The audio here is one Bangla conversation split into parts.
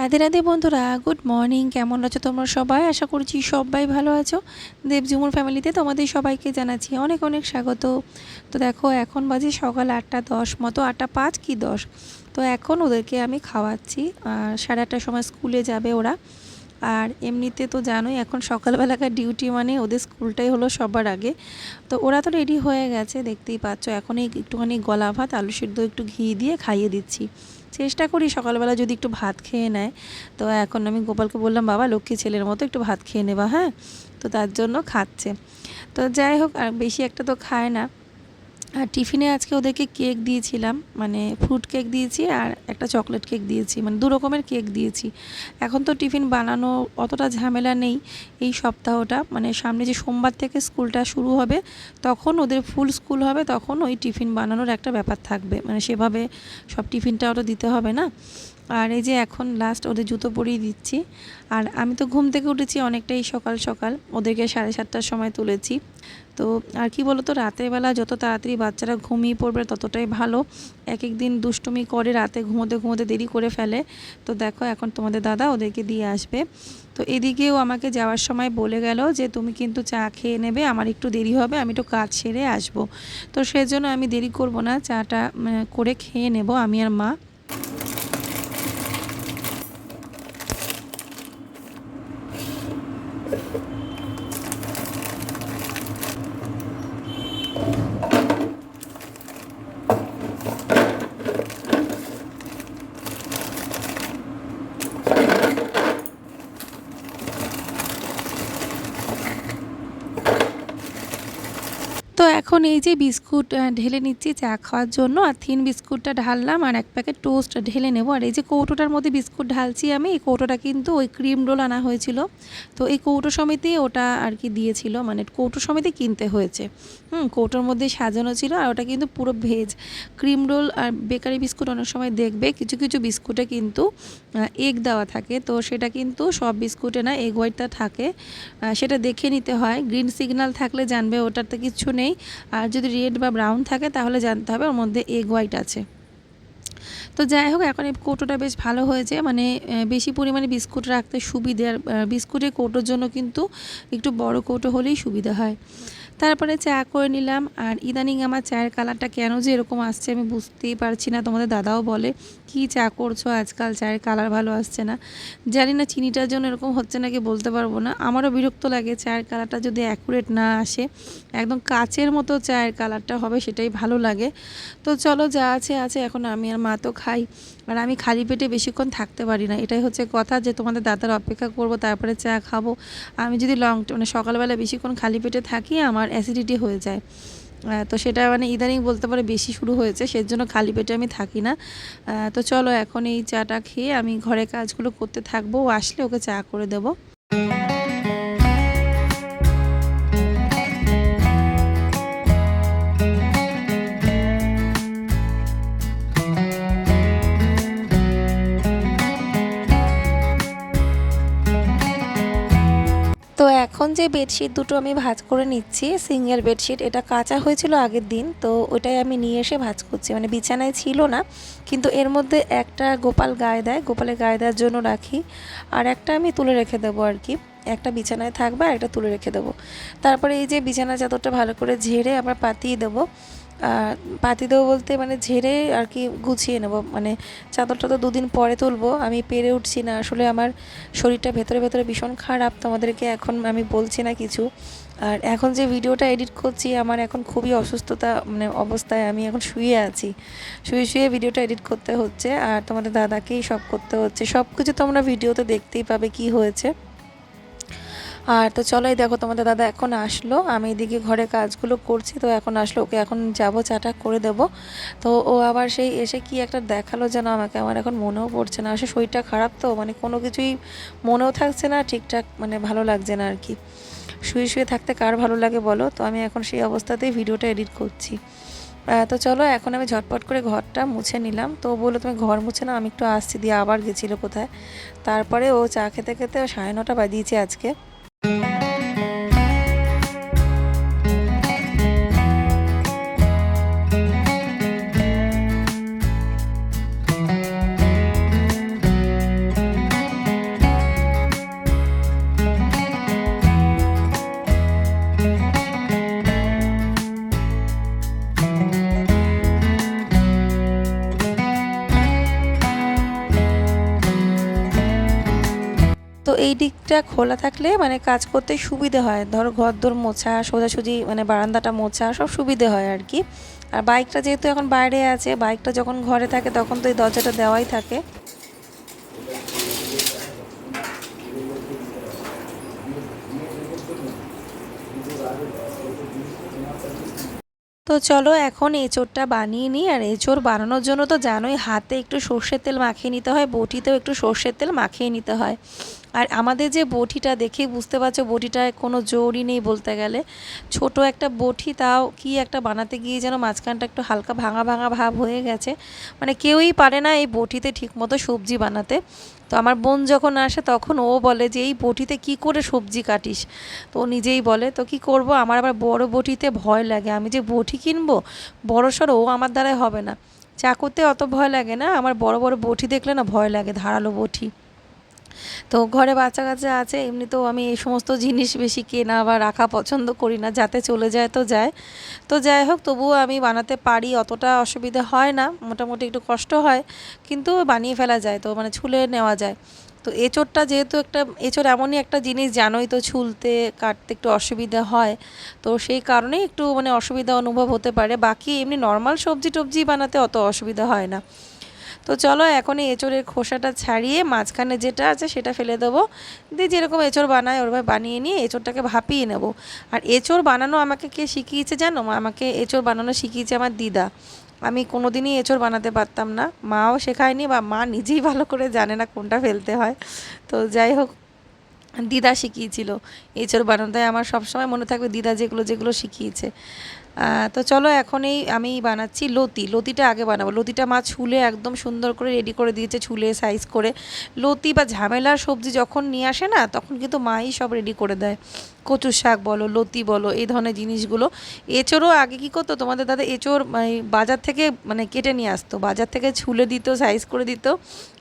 রাধে রাধে বন্ধুরা, গুড মর্নিং। কেমন আছো তোমরা সবাই? আশা করছি সবাই ভালো আছো। দেবজুমুর ফ্যামিলিতে তোমাদের সবাইকে জানাচ্ছি অনেক অনেক স্বাগত। তো দেখো, এখন বাজে সকাল আটটা দশ, মতো আটটা পাঁচ কি দশ। তো এখন ওদেরকে আমি খাওয়াচ্ছি। আর সাড়ে আটটার সময় স্কুলে যাবে ওরা। আর এমনিতে তো জানোই, এখন সকালবেলাকার ডিউটি মানে ওদের স্কুলটাই হলো সবার আগে। তো ওরা তো রেডি হয়ে গেছে, দেখতেই পাচ্ছ। এখনই একটুখানি গলা ভাত, আলু সিদ্ধ একটু ঘি দিয়ে খাইয়ে দিচ্ছি। চেষ্টা করি সকালবেলা যদি একটু ভাত খেয়ে নেয়। তো এখন আমি গোপালকে বললাম, বাবা, লক্ষ্মী ছেলের মতো একটু ভাত খেয়ে নেবা হ্যাঁ? তো তার জন্য খাচ্ছে। তো যাই হোক, আর বেশি একটা তো খায় না। আর টিফিনে আজকে ওদেরকে কেক দিয়েছিলাম মানে ফ্রুট কেক দিয়েছি আর একটা চকলেট কেক দিয়েছি মানে দু রকমের কেক দিয়েছি। এখন তো টিফিন বানানো অতটা ঝামেলা নেই এই সপ্তাহটা মানে সামনে যে সোমবার থেকে স্কুলটা শুরু হবে, তখন ওদের ফুল স্কুল হবে, তখন ওই টিফিন বানানোর একটা ব্যাপার থাকবে। মানে সেভাবে সব টিফিনটাও তো দিতে হবে না। আর এই যে এখন লাস্ট ওদের জুতো পরিয়ে দিচ্ছি। আর আমি তো ঘুম থেকে উঠেছি অনেকটাই সকাল সকাল। ওদেরকে সাড়ে সাতটার সময় তুলেছি। তো আর কি বলো তো রাতের বেলা যত তাড়াতাড়ি বাচ্চারা ঘুমিয়ে পড়বে ততটাই ভালো। এক এক দিন দুষ্টুমি করে রাতে ঘুমোতে ঘুমোতে দেরি করে ফেলে। তো দেখো এখন তোমাদের দাদা ওদেরকে দিয়ে আসবে। তো এদিকেও আমাকে যাওয়ার সময় বলে গেল যে, তুমি কিন্তু চা খেয়ে নেবে, আমার একটু দেরি হবে, আমি একটু কাজ সেরে আসব। তো সেজন্য আমি দেরি করব না, চাটা করে খেয়ে নেব, আমি আর মা। তো এখন এই যে বিস্কুট ঢেলে নিচ্ছি চা খাওয়ার জন্য। আর থিন বিস্কুটটা ঢাললাম আর এক প্যাকেট টোস্ট ঢেলে নেব। আর এই যে কৌটোটার মধ্যে বিস্কুট ঢালছি আমি, এই কৌটোটা কিন্তু ওই ক্রিম রোল আনা হয়েছিল। তো এই কৌটো সমিতি ওটা আর কি দিয়েছিল মানে কৌটো সমিতি কিনতে হয়েছে। হুম, কৌটোর মধ্যে সাজানো ছিল আর ওটা কিন্তু পুরো ভেজ। ক্রিম রোল আর বেকারি বিস্কুট অনেক সময় দেখবে, কিছু কিছু বিস্কুটে কিন্তু এগ দেওয়া থাকে। তো সেটা কিন্তু সব বিস্কুটে না এগ হোয়াইটটা থাকে। সেটা দেখে নিতে হয়। গ্রিন সিগন্যাল থাকলে জানবে ওটাতে কিছু নেই। নেই। আর যদি রেড বা ব্রাউন থাকে, তাহলে জানতে হবে ওর মধ্যে এগ হোয়াইট আছে। তো যাই হোক, এখন এই কৌটোটা বেশ ভালো হয়েছে। মানে বেশি পরিমাণে বিস্কুট রাখতে সুবিধে। আর বিস্কুটের কৌটোর জন্য কিন্তু একটু বড় কৌটো হলেই সুবিধা হয়। তারপরে চা করে নিলাম। আর ইদানিং আমার চায়ের কালারটা কেন যে এরকম আসছে আমি বুঝতেই পারছি না। তোমাদের দাদাও বলে, কি চা করছ আজকাল? চায়ের কালার ভালো আসছে না। জানি না চিনিটার জন্য এরকম হচ্ছে নাকি বলতে পারব না। আমারও বিরক্ত লাগে চায়ের কালারটা যদি অ্যাকুরেট না আসে। একদম কাচের মতো চায়ের কালারটা হবে সেটাই ভালো লাগে। তো চলো যা আছে আছে। এখন আমি আর মা তো খাই। আর আমি খালি পেটে বেশিক্ষণ থাকতে পারি না। এটাই হচ্ছে কথা যে তোমাদের দাদার অপেক্ষা করব, তারপরে চা খাব। আমি যদি লং মানে সকালবেলা বেশিক্ষণ খালি পেটে থাকি, আমার অ্যাসিডিটি হয়ে যায়। তো সেটা মানে ইদানিং বলতে পারে বেশি শুরু হয়েছে সেই জন্য খালি পেটে আমি থাকি না। তো চলো এখন এই চাটা খেয়ে আমি ঘরে কাজগুলো করতে থাকব, আসলে ওকে চা করে দেবো। যে বেডশিট দুটো আমি ভাজ করে নিচ্ছি সিঙ্গেল বেডশিট এটা কাঁচা হয়েছিল আগের দিন, তো ওটাই আমি নিয়ে এসে ভাজ করছি। মানে বিছানায় ছিল না, কিন্তু এর মধ্যে একটা গোপাল গায়ে দেয়, গোপালের গায়ে দেওয়ার জন্য রাখি। আর একটা আমি তুলে রেখে দেবো আর কি, একটা বিছানায় থাকবে আর একটা তুলে রেখে দেবো। তারপরে এই যে বিছানা চাদরটা ভালো করে ঝেড়ে আবার পাতিয়ে দেবো পাতি দেবো বলতে মানে ঝেড়ে আর কি গুছিয়ে নেব। মানে চাদরটা তো দুদিন পরে তুলবো। আমি পেরে উঠছি না। আসলে আমার শরীরটা ভেতরে ভেতরে ভীষণ খারাপ। তোমাদেরকে এখন আমি বলছি না কিছু। আর এখন যে ভিডিওটা এডিট করছি, আমার এখন খুবই অসুস্থতা মানে অবস্থায় আমি এখন শুয়ে আছি। শুয়ে শুয়ে ভিডিওটা এডিট করতে হচ্ছে। আর তোমাদের দাদাকেই সব করতে হচ্ছে। সব কিছু তোমরা ভিডিওতে দেখতেই পাবে কি হয়েছে। আর তো চলোই দেখো, তোমাদের দাদা এখন আসলো। আমি এদিকে ঘরে কাজগুলো করছি, তো এখন আসলো, ওকে এখন যাব, চাটা করে দেব। তো ও আবার সেই এসে কি একটা দেখাল যেন আমাকে, আমার এখন মনেও পড়ছে না। আসলে শরীরটা খারাপ তো মানে কোনো কিছুই মনেও থাকছে না, ঠিকঠাক মানে ভালো লাগছে না আর কি। শুয়ে শুয়ে থাকতে কার ভালো লাগে বলো? তো আমি এখন সেই অবস্থাতেই ভিডিওটা এডিট করছি। তো চলো, এখন আমি ঝটপট করে ঘরটা মুছে নিলাম। তো বলল, তুমি ঘর মুছে না আমি একটু আসছি, দিয়ে আবার গেছিল কোথায়? তারপরে ও চা খেতে খেতে সাড়ে নটা বাজিয়েছে আজকে। তো দিকটা খোলা থাকলে মানে কাজ করতে সুবিধে হয়। ধরো ঘর দোর মোছা, সোজাসুজি মানে বারান্দাটা মোছা, সব সুবিধে হয় আর কি আর বাইকটা যেহেতু এখন বাইরে আছে, বাইকটা যখন ঘরে থাকে তখন তো এই দরজাটা দেওয়াই থাকে। তো চলো এখন এঁচোড়টা বানিয়ে নিই। আর এঁচোড় বানানোর জন্য তো জানোই, হাতে একটু সর্ষের তেল মাখিয়ে নিতে হয়, বটিতেও একটু সর্ষের তেল মাখিয়ে নিতে হয়। আর আমাদের যে বটিটা দেখে বুঝতে পারছ বটিটায় কোনো জোরই নেই বলতে গেলে। ছোট একটা বটি তাও কি একটা বানাতে গিয়ে যেন মাঝখানটা একটু হালকা ভাঙা ভাঙা ভাব হয়ে গেছে। মানে কেউই পারে না এই বটিতে ঠিকমতো সবজি বানাতে। তো আমার বোন যখন আসে, তখন ও বলে যে, এই বটিতে কি করে সবজি কাটিস? তো ও নিজেই বলে, তো কি করব? আমার আবার বড় বটিতে ভয় লাগে। আমি যে বটি কিনবো, বড় সড়ো ও আমার দ্বারাই হবে না। চাকুতে অত ভয় লাগে না। আমার বড় বড় বটি দেখলে না ভয় লাগে, ধারালো বটি তো ঘরে বাচ্চা কাচ্চা আছে, এমনিতেও আমি এই সমস্ত জিনিস বেশি কেনা বা রাখা পছন্দ করি না, যাতে চলে যায় তো যায়। তো যাই হোক, তবুও আমি বানাতে পারি, অতটা অসুবিধা হয় না, মোটামুটি একটু কষ্ট হয়, কিন্তু বানিয়ে ফেলা যায় তো মানে ছুলে নেওয়া যায়। তো এঁচোড়টা যেহেতু একটা, এঁচোড় এমনই একটা জিনিস জানোই তো ছুলতে, কাটতে একটু অসুবিধা হয়, তো সেই কারণেই একটু মানে অসুবিধা অনুভব হতে পারে, বাকি এমনি নর্মাল সবজি টবজি বানাতে অত অসুবিধা হয় না। তো চলো এখন এই এঁচড়ের খোসাটা ছাড়িয়ে মাঝখানে যেটা আছে সেটা ফেলে দেবো। দিয়ে যেরকম এঁচড় বানায় ওরভাবে বানিয়ে নিয়ে এঁচড়টাকে ভাপিয়ে নেব। আর এঁচড় বানানো আমাকে কে শিখিয়েছে জানো? আমাকে এঁচড় বানানো শিখিয়েছে আমার দিদা। আমি কোনো দিনই এঁচড় বানাতে পারতাম না। মাও শেখায়নি বা মা নিজেই ভালো করে জানে না কোনটা ফেলতে হয়। তো যাই হোক, দিদা শিখিয়েছিল এঁচড় বানাতে আমার সবসময় মনে থাকবে দিদা যেগুলো যেগুলো শিখিয়েছে। তো চলো এখনই আমি বানাচ্ছি লতি। লতিটা আগে বানাবো। লতিটা মা ছুলে একদম সুন্দর করে রেডি করে দিয়েছে, ছুলে সাইজ করে। লতি বা ঝামেলার সবজি যখন নিয়ে আসে না, তখন কিন্তু মাই সব রেডি করে দেয়। কচুর শাক বলো, লতি বলো, এই ধরনের জিনিসগুলো। এঁচোড়ও আগে কী করতো? তোমাদের দাদা এঁচোড় বাজার থেকে মানে কেটে নিয়ে আসতো। বাজার থেকে ছুলে দিত সাইজ করে দিত।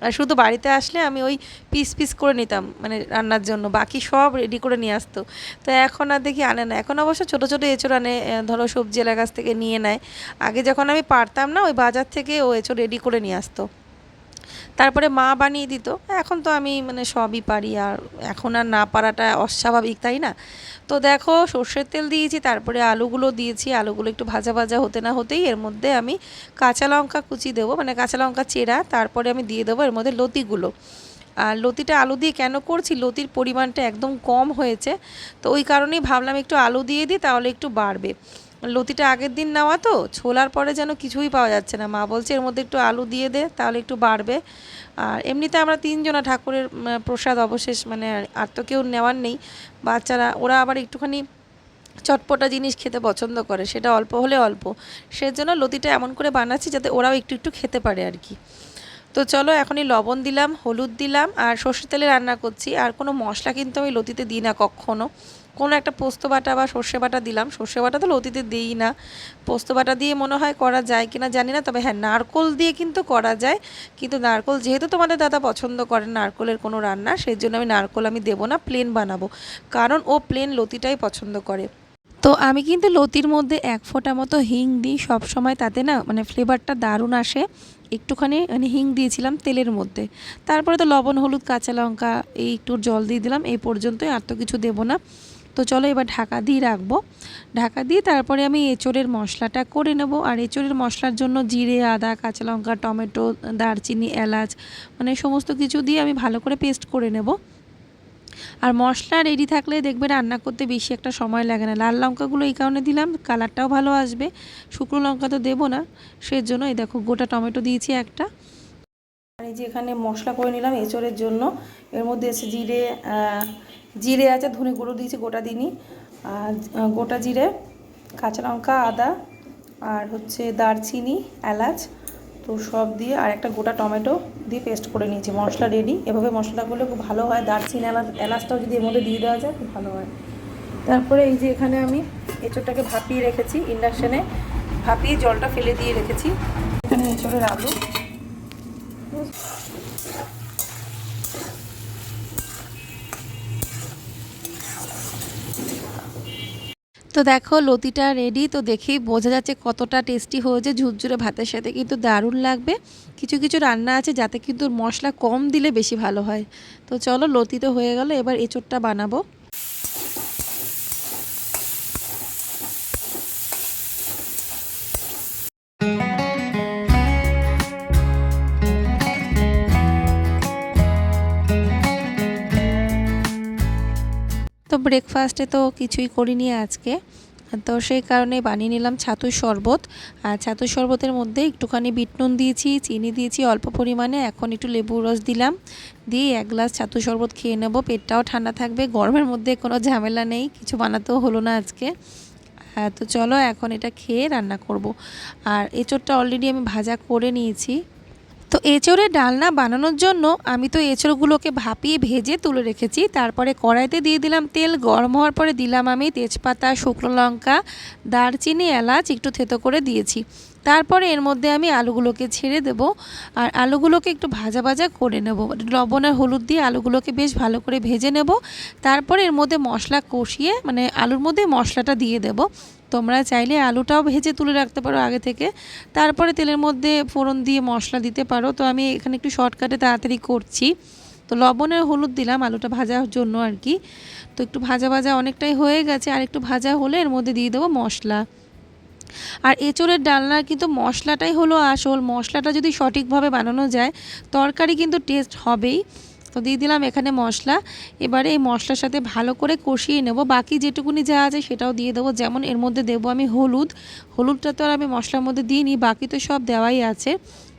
আর শুধু বাড়িতে আসলে আমি ওই পিস পিস করে নিতাম মানে রান্নার জন্য। বাকি সব রেডি করে নিয়ে আসতো। তো এখন আর দেখি আনে না। এখন অবশ্য ছোটো ছোটো এঁচোড় আনে ধরো সবজি এলাকার থেকে নিয়ে নেয়। আগে যখন আমি পারতাম না, ওই বাজার থেকে ও এঁচোড় রেডি করে নিয়ে আসতো। তারপরে মা বানিয়ে দিত। এখন তো আমি মানে সবই পারি আর এখন আর না পারাটা অস্বাভাবিক, তাই না? তো দেখো সর্ষের তেল দিয়েছি, তারপরে আলুগুলো দিয়েছি। আলুগুলো একটু ভাজা ভাজা হতে না হতেই এর মধ্যে আমি কাঁচা লঙ্কা কুচি দেবো মানে কাঁচা লঙ্কা চেরা, তারপরে আমি দিয়ে দেবো এর মধ্যে লতিগুলো। আর লতিটা আলু দিয়ে কেন করছি? লতির পরিমাণটা একদম কম হয়েছে। তো ওই কারণেই ভাবলাম একটু আলু দিয়ে দিই, তাহলে একটু বাড়বে। লতিটা আগের দিন নেওয়া তো, ছোলার পরে যেন কিছুই পাওয়া যাচ্ছে না। মা বলছে, এর মধ্যে একটু আলু দিয়ে দে, তাহলে একটু বাড়বে। আর এমনিতে আমরা তিনজনা ঠাকুরের প্রসাদ অবশেষ মানে আর তো কেউ নেওয়ার নেই। বাচ্চারা, ওরা আবার একটুখানি চটপটা জিনিস খেতে পছন্দ করে, সেটা অল্প হলে অল্প। সেজন্য লতিটা এমন করে বানাচ্ছি যাতে ওরাও একটু একটু খেতে পারে আর কি। তো চলো, এখনই লবণ দিলাম, হলুদ দিলাম, আর সর্ষের তেলে রান্না করছি। আর কোনো মশলা কিন্তু আমি লতিতে দিই না কখনও কোনো একটা পোস্ত বাটা বা সর্ষে বাটা দিলাম। সর্ষে বাটা তো লতিতে দিই না। পোস্ত বাটা দিয়ে মনে হয় করা যায় কিনা জানি না, তবে হ্যাঁ নারকোল দিয়ে কিন্তু করা যায়। কিন্তু নারকোল যেহেতু তোমাদের দাদা পছন্দ করেন নারকোলের কোনো রান্না সেই জন্য আমি নারকোল আমি দেবো না প্লেন বানাবো। কারণ ও প্লেন লতিটাই পছন্দ করে। তো আমি কিন্তু লতির মধ্যে এক ফোঁটা মতো হিং দিই সবসময় তাতে না মানে ফ্লেভারটা দারুণ আসে। একটুখানি মানে হিং দিয়েছিলাম তেলের মধ্যে। তারপরে তো লবণ, হলুদ, কাঁচা লঙ্কা, এই একটু জল দিয়ে দিলাম, এই পর্যন্তই, আর তো কিছু দেবো না। তো চলো এবার ঢাকা দিয়ে রাখব। ঢাকা দিয়ে তারপরে আমি এঁচড়ের মশলাটা করে নেব। আর এঁচড়ের মশলার জন্য জিরে, আদা, কাঁচা লঙ্কা, টমেটো, দারচিনি, এলাচ মানে সমস্ত কিছু দিয়ে আমি ভালো করে পেস্ট করে নেব। আর মশলা রেডি থাকলে দেখবে রান্না করতে বেশি একটা সময় লাগে না। লাল লঙ্কাগুলো এই কারণে দিলাম, কালারটাও ভালো আসবে। শুকনো লঙ্কা তো দেবো না, সেজন্য এই দেখো গোটা টমেটো দিয়েছি একটা। আর এই যে এখানে মশলা করে নিলাম এঁচড়ের জন্য। এর মধ্যে এসে জিরে জিরে আছে, ধনে গুঁড়ো দিয়েছি গোটা দিনই। আর গোটা জিরে, কাঁচা লঙ্কা, আদা, আর হচ্ছে দারচিনি, এলাচ, তো সব দিয়ে আর একটা গোটা টমেটো দিয়ে পেস্ট করে নিয়েছি। মশলা রেডি এভাবে মশলা করলে খুব ভালো হয়। দারচিনি, এলাচ, এলাচটাও যদি এর মধ্যে দিয়ে দেওয়া যায়, খুব ভালো হয়। তারপরে এই যে এখানে আমি এঁচোড়টাকে ভাপিয়ে রেখেছি ইন্ডাকশানে ভাপিয়ে জলটা ফেলে দিয়ে রেখেছি। এখানে এঁচোড়ের আলু। তো দেখো, লতিটা রেডি তো দেখেই বোঝা যাচ্ছে কতটা টেস্টি হয়েছে। ঝুরঝুরে ভাতের সাথে কিন্তু দারুণ লাগবে। কিছু কিছু রান্না আছে যাতে কিন্তু মশলা কম দিলে বেশি ভালো হয়। তো চলো, লতি তো হয়ে গেল, এবার এঁচোড়টা বানাবো। তো ব্রেকফাস্টে তো কিছুই করিনি আজকে। তো সেই কারণে বানিয়ে নিলাম ছাতুর শরবত। আর ছাতুর শরবতের মধ্যে একটুখানি বিট নুন দিয়েছি, চিনি দিয়েছি অল্প পরিমাণে। এখন একটু লেবুর রস দিলাম। দিয়ে এক গ্লাস ছাতুর শরবত খেয়ে নেব। পেটটাও ঠান্ডা থাকবে। গরমের মধ্যে কোনো ঝামেলা নেই। কিছু বানাতেও হলো না আজকে। তো চলো এখন এটা খেয়ে রান্না করব। আর এঁচোড়টা অলরেডি আমি ভাজা করে নিয়েছি। তো এঁচোড়ের ডালনা বানানোর জন্য আমি তো এঁচোড়গুলোকে ভাপিয়ে ভেজে তুলে রেখেছি। তারপরে কড়াইতে দিয়ে দিলাম তেল, গরম হওয়ার পরে দিলাম আমি তেজপাতা, শুকনো লঙ্কা, দারচিনি, এলাচ একটু থেতো করে দিয়েছি। তারপরে এর মধ্যে আমি আলুগুলোকে ছেড়ে দেব আর আলুগুলোকে একটু ভাজা ভাজা করে নেব। লবণ আর হলুদ দিয়ে আলুগুলোকে বেশ ভালো করে ভেজে নেব। তারপরে এর মধ্যে মশলা কষিয়ে মানে আলুর মধ্যে মশলাটা দিয়ে দেব। তোমরা চাইলে আলুটাও ভেজে তুলে রাখতে পারো আগে থেকে। তারপরে তেলের মধ্যে ফোড়ন দিয়ে মশলা দিতে পারো। তো আমি এখানে একটু শর্টকাটে তাড়াতাড়ি করছি। তো লবণ আর হলুদ দিলাম আলুটা ভাজার জন্য আর কি। তো একটু ভাজা ভাজা অনেকটাই হয়ে গেছে। আর একটু ভাজা হলে এর মধ্যে দিয়ে দেবো মশলা। আর এঁচোড়ের ডালনার কিন্তু মশলাটাই হলো আসল। মশলাটা যদি সঠিকভাবে বানানো যায়, তরকারি কিন্তু টেস্ট হবেই। তো দিয়ে দিলাম এখানে মশলা। এবারে এই মশলার সাথে ভালো করে কষিয়ে নেব। বাকি যেটুকুনি যা আছে সেটাও দিয়ে দেবো। যেমন এর মধ্যে দেবো আমি হলুদ। হলুদটা তো আর আমি মশলার মধ্যে দিইনি, বাকি তো সব দেওয়াই আছে।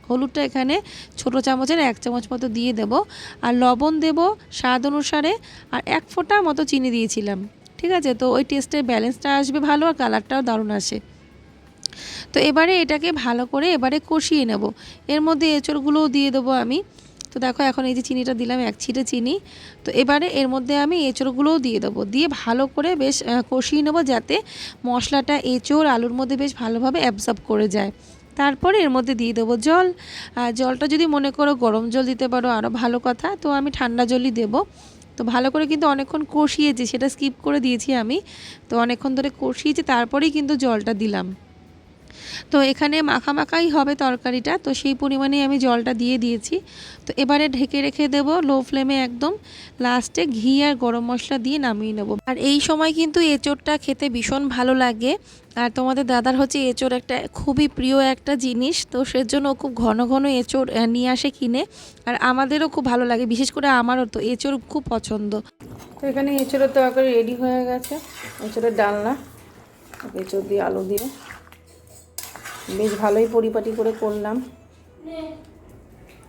হলুদটা এখানে ছোট চামচের এক চামচ মতো দিয়ে দেব। আর লবণ দেব স্বাদ অনুসারে। আর এক ফোঁটা মতো চিনি দিয়েছিলাম। ঠিক আছে? তো ওই টেস্টের ব্যালেন্সটা আসবে ভালো আর কালারটাও দারুণ আসে। তো এবারে এটাকে ভালো করে এবারে কষিয়ে নেব। এর মধ্যে এঁচড়গুলোও দিয়ে দেবো আমি। তো দেখো এখন এই যে চিনিটা দিলাম, এক ছিটে চিনি। তো এবারে এর মধ্যে আমি এঁচড়গুলোও দিয়ে দেবো। দিয়ে ভালো করে বেশ কষিয়ে নেব যাতে মশলাটা এঁচড়, আলুর মধ্যে বেশ ভালোভাবে অ্যাবজর্ব করে যায়। তারপরে এর মধ্যে দিয়ে দেবো জল। জলটা যদি মনে করো গরম জল দিতে পারো আরও ভালো কথা। তো আমি ঠান্ডা জলই দেবো। তো ভালো করে কিন্তু অনেকক্ষণ কষিয়েছি, সেটা স্কিপ করে দিয়েছি আমি। তো অনেকক্ষণ ধরে কষিয়েছি, তারপরেই কিন্তু জলটা দিলাম। তো এখানে মাখা মাখাই হবে তরকারিটা। তো সেই পরিমাণে আমি জলটা দিয়ে দিয়েছি। তো এবারে ঢেকে রেখে দেব লো ফ্লেমে একদম। লাস্টে ঘি আর গরম মশলা দিয়ে নামিয়ে নেব। আর এই সময় কিন্তু এঁচোড়টা খেতে ভীষণ ভালো লাগে। আর তোমাদের দাদার হচ্ছে এঁচোড় একটা খুবই প্রিয় একটা জিনিস। তো সেজন্য খুব ঘন ঘন এঁচোড় নিয়ে আসে কিনে। আর আমাদেরও খুব ভালো লাগে, বিশেষ করে আমারও তো এঁচোড় খুব পছন্দ। তো এখানে এঁচোড়ের তরকারি রেডি হয়ে গেছে। এঁচোড়ের ডালনা, এঁচোড় দিয়ে আলু দিয়ে। বেশ ভালোই পরিপাটি করে করলাম।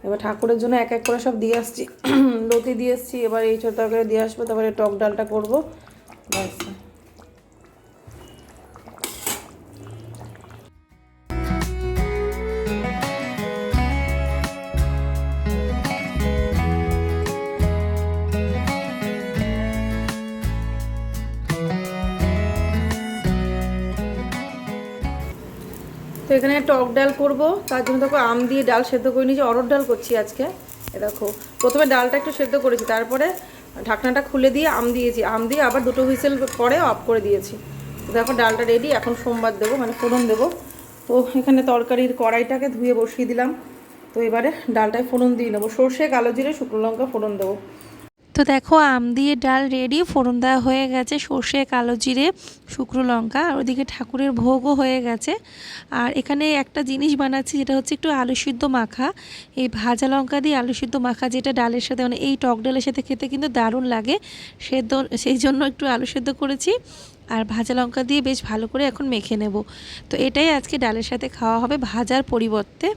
এবার ঠাকুরের জন্য এক এক করে সব দিয়ে আসছি। লতি দিয়ে এসছি, এবার এই ছোট তরকারি দিয়ে আসব, তারপরে টক ডালটা করব। ব্যাস। এখানে টক ডাল করব। তার জন্য দেখো আম দিয়ে ডাল সেদ্ধ করে নিয়েছি অরড় ডাল করছি আজকে। এ দেখো, প্রথমে ডালটা একটু সেদ্ধ করেছি, তারপরে ঢাকনাটা খুলে দিয়ে আম দিয়েছি। আম দিয়ে আবার দুটো হুইসেল পরে অফ করে দিয়েছি। দেখো ডালটা রেডি এখন সোমবার দেবো মানে ফোড়ন দেবো। তো এখানে তরকারির কড়াইটাকে ধুয়ে বসিয়ে দিলাম। তো এবারে ডালটায় ফোড়ন দিয়ে নেব। সর্ষে, কালো জিরে, শুকনো লঙ্কা ফোড়ন দেবো। তো দেখো, আম দিয়ে ডাল রেডি ফোড়ন দেওয়া হয়ে গেছে, সর্ষে, কালো জিরে, শুকনো লঙ্কা, আর ওদিকে ঠাকুরের ভোগও হয়ে গেছে। আর এখানে একটা জিনিস বানাচ্ছি, যেটা হচ্ছে একটু আলু সিদ্ধ মাখা। এই ভাজা লঙ্কা দিয়ে আলু সিদ্ধ মাখা, যেটা ডালের সাথে মানে এই টক ডালের সাথে খেতে কিন্তু দারুণ লাগে। সেদ্ধ সেই জন্য একটু আলু সেদ্ধ করেছি। আর ভাজা লঙ্কা দিয়ে বেশ ভালো করে এখন মেখে নেব। তো এটাই আজকে ডালের সাথে খাওয়া হবে ভাজার পরিবর্তে।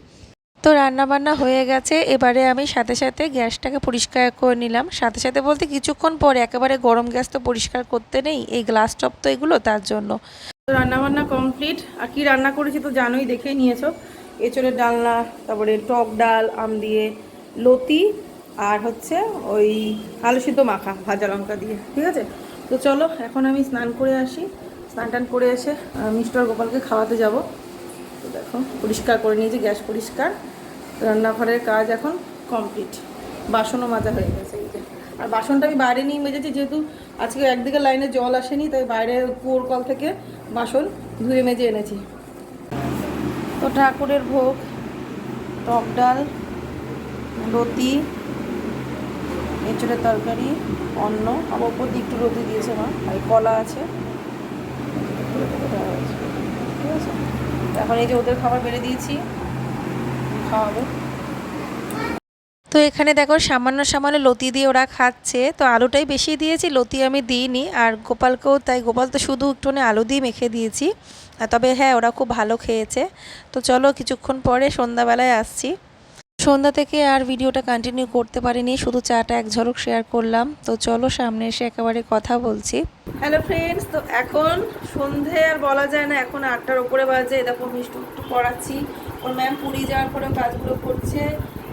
তো রান্না বান্না হয়ে গেছে। এবারে আমি সাথে সাথে গ্যাসটাকে পরিষ্কার করে নিলাম। সাথে সাথে বলতে কিছুক্ষণ পরে একেবারে গরম গ্যাস তো পরিষ্কার করতে নেই। এই গ্লাস টপ তো এগুলো তার জন্য। রান্না বান্না কমপ্লিট। আর কি রান্না করেছি তো জানোই, দেখেই নিয়েছো। এঁচড়ের ডালনা, তারপরে টক ডাল, আম দিয়ে, লতি, আর হচ্ছে ওই আলু সিদ্ধ মাখা, ভাজা লঙ্কা দিয়ে। ঠিক আছে? তো চলো, এখন আমি স্নান করে আসি। স্নান টান করে এসে মিস্টার গোপালকে খাওয়াতে যাব। তো দেখো, পরিষ্কার করে নিয়েছি, গ্যাস পরিষ্কার। রান্নাঘরের কাজ এখন কমপ্লিট বাসনও মাজা হয়ে গেছে এই যে। আর বাসনটা আমি বাইরে নিয়ে মেজেছি, যেহেতু আজকে একদিকে লাইনে জল আসেনি, তাই বাইরে কুয়োর কল থেকে বাসন ধুয়ে মেজে এনেছি। তো ঠাকুরের ভোগ, টক ডাল রুটি এঁচড়ের তরকারি, অন্ন। আবার ওপর দিয়ে একটু রুটি দিয়েছে মা, আর কলা আছে। ঠিক আছে? এখন এই যে ওদের খাবার বেড়ে দিয়েছি। খাওয়াবো। তো এখানে দেখো সামান্য সামান্য লতি দিয়ে ওরা খাচ্ছে। তো আলুটাই বেশি দিয়েছি লতি আমি দিইনি। আর গোপালকেও তাই গোপাল তো শুধু একটুখানি আলু দিয়ে মেখে দিয়েছি। তবে হ্যাঁ ওরা খুব ভালো খেয়েছে। তো চলো কিছুক্ষণ পরে সন্ধ্যাবেলায় আসছি। সন্ধ্যা থেকে আর ভিডিওটা কন্টিনিউ করতে পারিনি শুধু চাটা এক ঝলক শেয়ার করলাম। তো চলো সামনে এসে একেবারে কথা বলছি। হ্যালো ফ্রেন্ডস তো এখন সন্ধে আর বলা যায় না এখন আটটার উপরে বাজে। দেখো মিষ্টি একটু পড়াচ্ছি। ওর ম্যাম পুরী যাওয়ার পরে কাজগুলো করছে।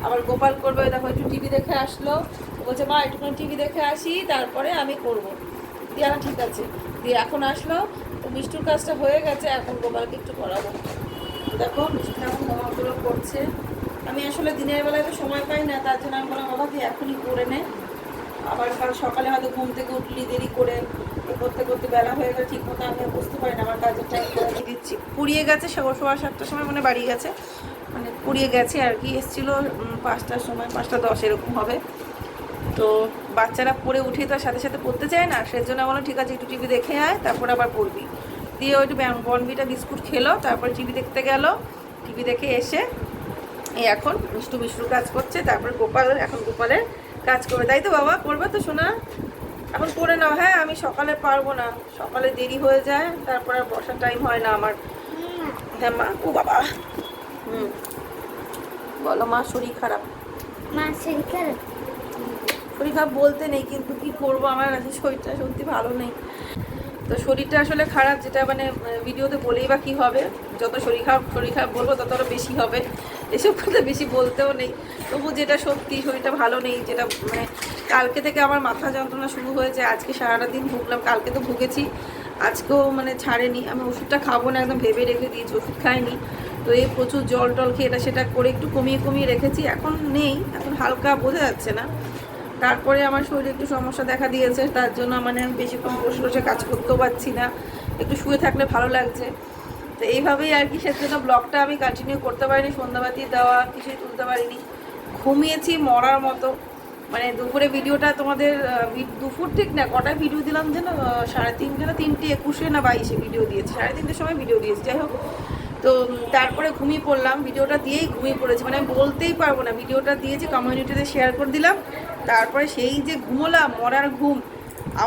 আবার গোপাল করবে দেখো একটু টিভি দেখে আসলো। বলছে, মা, একটুখানি টিভি দেখে আসি, তারপরে আমি করব। দিয়ে ঠিক আছে। দিয়ে, এখন আসলো। তো মিষ্টির কাজটা হয়ে গেছে, এখন গোপালকে একটু করাবো দেখো, মিষ্টি এখন হোমওয়ার্কগুলো করছে। আমি আসলে দিনের বেলায় তো সময় পাই না, তার জন্য আমি বললাম, বাবা, তুই এখনই করে নে। আবার কাল সকালে হয়তো ঘুম থেকে উঠলি, দেরি করে করতে করতে বেলা হয়ে গেলে, ঠিক মতো আমি বুঝতে পারি না, আমার কাজের টাইম দিচ্ছি। পুড়িয়ে গেছে সোয়া সাতটার সময় মানে বাড়ি গেছে। মানে পুড়িয়ে গেছে আর কি, এসছিল পাঁচটার সময়, পাঁচটা দশ এরকম হবে। তো বাচ্চারা পড়ে উঠে তার সাথে সাথে পড়তে চায় না, সেজন্য বললাম ঠিক আছে, একটু টিভি দেখে আয়, তারপর আবার পড়বি। দিয়ে ওই বনবিটা বিস্কুট খেলো, তারপর টিভি দেখতে গেল। টিভি দেখে এসে এই এখন মিষ্টু মিষ্টু কাজ করছে, তারপর গোপাল, এখন গোপালের কাজ করবে। তাই তো বাবা, করবে তো শোনা এখন করে নাও। হ্যাঁ আমি সকালে পারব না। সকালে দেরি হয়ে যায় তারপর আর বসার টাইম হয় না আমার। হ্যাঁ মা ও বাবা। হুম। বলো মা শরীর খারাপ? মা শরীর শরীর খারাপ বলতে নেই কিন্তু কি করব? আমার কাছে শরীরটা সত্যি ভালো নেই। তো শরীরটা আসলে খারাপ যেটা মানে ভিডিওতে বলেই বা কী হবে। যত শরীর খারাপ শরীর খারাপ বলব ততটা বেশি হবে। এসব কথা বেশি বলতেও নেই। তবু যেটা সত্যি, শরীরটা ভালো নেই, যেটা মানে কালকে থেকে আমার মাথা যন্ত্রণা শুরু হয়েছে, আজকে সারাটা দিন ভুগলাম, কালকে তো ভুগেছি, আজকেও মানে ছাড়েনি, আমি ওষুধটা খাব না, একদম ভেবে রেখে দিয়েছি, ওষুধ খাইনি। তো এই প্রচুর জল টল খেয়ে এটা সেটা করে একটু কমিয়ে কমিয়ে রেখেছি, এখন নেই, এখন হালকা বোঝা যাচ্ছে না। তারপরে আমার শরীরে একটু সমস্যা দেখা দিয়েছে, তার জন্য মানে আমি বেশিক্ষণ বসে বসে কাজ করতেও পারছি না, একটু শুয়ে থাকলে ভালো লাগছে। তো এইভাবেই আর কি, সেজন্য ব্লগটা আমি কন্টিনিউ করতে পারিনি, সন্ধ্যাবাতি দেওয়া কিছুই তুলতে পারিনি। ঘুমিয়েছি মরার মতো। মানে দুপুরে ভিডিওটা তোমাদের দুপুর ঠিক না, কটায় ভিডিও দিলাম যেন সাড়ে তিনটে না তিনটে একুশে না বাইশে ভিডিও দিয়েছি। সাড়ে তিনটের সময় ভিডিও দিয়েছি, যাই হোক। তো তারপরে ঘুমিয়ে পড়লাম, ভিডিওটা দিয়েই ঘুমিয়ে পড়েছি। মানে বলতেই পারব না, ভিডিওটা দিয়েছি কমিউনিটিতে শেয়ার করে দিলাম, তারপরে সেই যে ঘুমোলাম, মরার ঘুম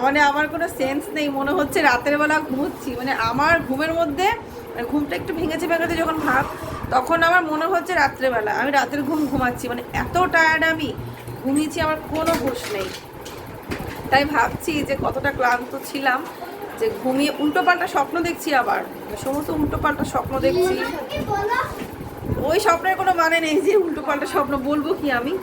মানে আমার কোনো সেন্স নেই, মনে হচ্ছে রাতের বেলা ঘুমোচ্ছি। মানে আমার ঘুমের মধ্যে মানে ঘুমটা একটু ভেঙেছে ভেঙেছে যখন ভাব তখন আমার মনে হচ্ছে রাত্রেবেলা। আমি রাতের ঘুম ঘুমাচ্ছি। মানে এত টায়ার্ড আমি ঘুমিয়েছি আমার কোনো হুঁশ নেই। তাই ভাবছি যে কতটা ক্লান্ত ছিলাম যে ঘুমিয়ে উল্টোপাল্টা স্বপ্ন দেখছি আবার। সমস্ত উল্টোপাল্টা স্বপ্ন দেখছি। ওই স্বপ্নের কোনো মানে নেই যে উল্টোপাল্টা স্বপ্ন বলব কি আমি।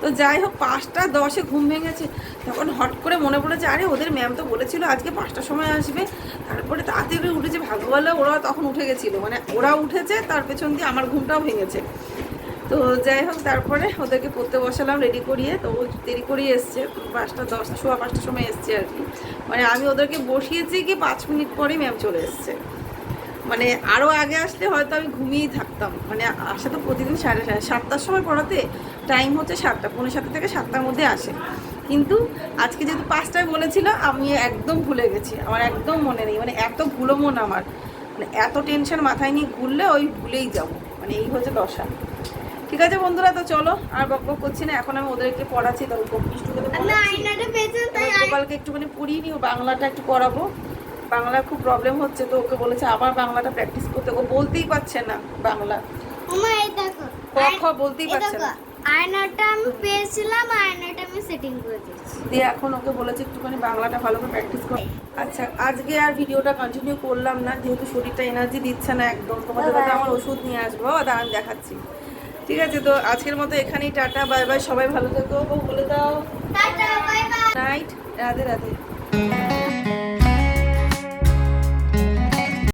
তো যাই হোক, পাঁচটা দশে ঘুম ভেঙেছে। তখন হট করে মনে পড়েছে, আরে ওদের ম্যাম তো বলেছিল আজকে পাঁচটার সময় আসবে। তারপরে তাড়াতাড়ি উঠেছে ভাগ্যবেলা ওরা তখন উঠে গেছিল। মানে ওরা উঠেছে, তার পেছন দিয়ে আমার ঘুমটাও ভেঙেছে। তো যাই হোক, তারপরে ওদেরকে পড়তে বসালাম রেডি করিয়ে। তো ও দেরি করিয়ে এসছে, পাঁচটা দশটা সোয়া পাঁচটার সময় এসছে আর কি। মানে আমি ওদেরকে বসিয়েছি কি পাঁচ মিনিট পরেই ম্যাম চলে এসছে। মানে আরও আগে আসলে হয়তো আমি ঘুমিয়েই থাকতাম। মানে আসে তো প্রতিদিন সাড়ে সাড়ে সাতটার সময় পড়াতে। টাইম হচ্ছে সাতটা পনেরো সাতটা থেকে সাতটার মধ্যে আসে। কিন্তু আজকে যেহেতু পাঁচটায় বলেছিল আমি একদম ভুলে গেছি। আমার একদম মনে নেই। মানে এত ভুলো মন আমার। মানে এত টেনশন মাথায় নিয়ে ঘুরলে ওই ভুলেই যাব। মানে এই হচ্ছে দশা। ঠিক আছে বন্ধুরা তো চলো আর বক বক করছি না। এখন আমি ওদেরকে পড়াচ্ছি তো মিষ্টুকে তো আমি পড়াচ্ছি। আয়নাটা পেয়েছি তাই এবার গোপালকে একটুখানি পড়িয়ে নিও বাংলাটা একটু করাবো বাংলার খুব প্রবলেম হচ্ছে তো ওকে বলেছে আবার বাংলাটা প্র্যাকটিস করতে ও বলতেই পারছে না বাংলা। আমার এই দেখো। ক খ বলতেই পারছে না। আয়নাটা আমি পেয়েছিলাম আয়নাটা আমি সেটিং করে দিয়েছি। দিয়ে এখন ওকে বলেছে একটুখানি বাংলাটা ভালো করে প্র্যাকটিস কর। আচ্ছা আজকে আর ভিডিওটা কন্টিনিউ করলাম না যেহেতু শরীরটা এনার্জি দিচ্ছে না একদম। তোমাদের কাছে আমার ওষুধ নিয়ে আসব দাঁড়ান দেখাচ্ছি। ঠিক আছে তো আজকের মতো এখানেই টাটা বাই বাই সবাই ভালো থেকো বলে দাও। Tata bye bye night Radhe Radhe.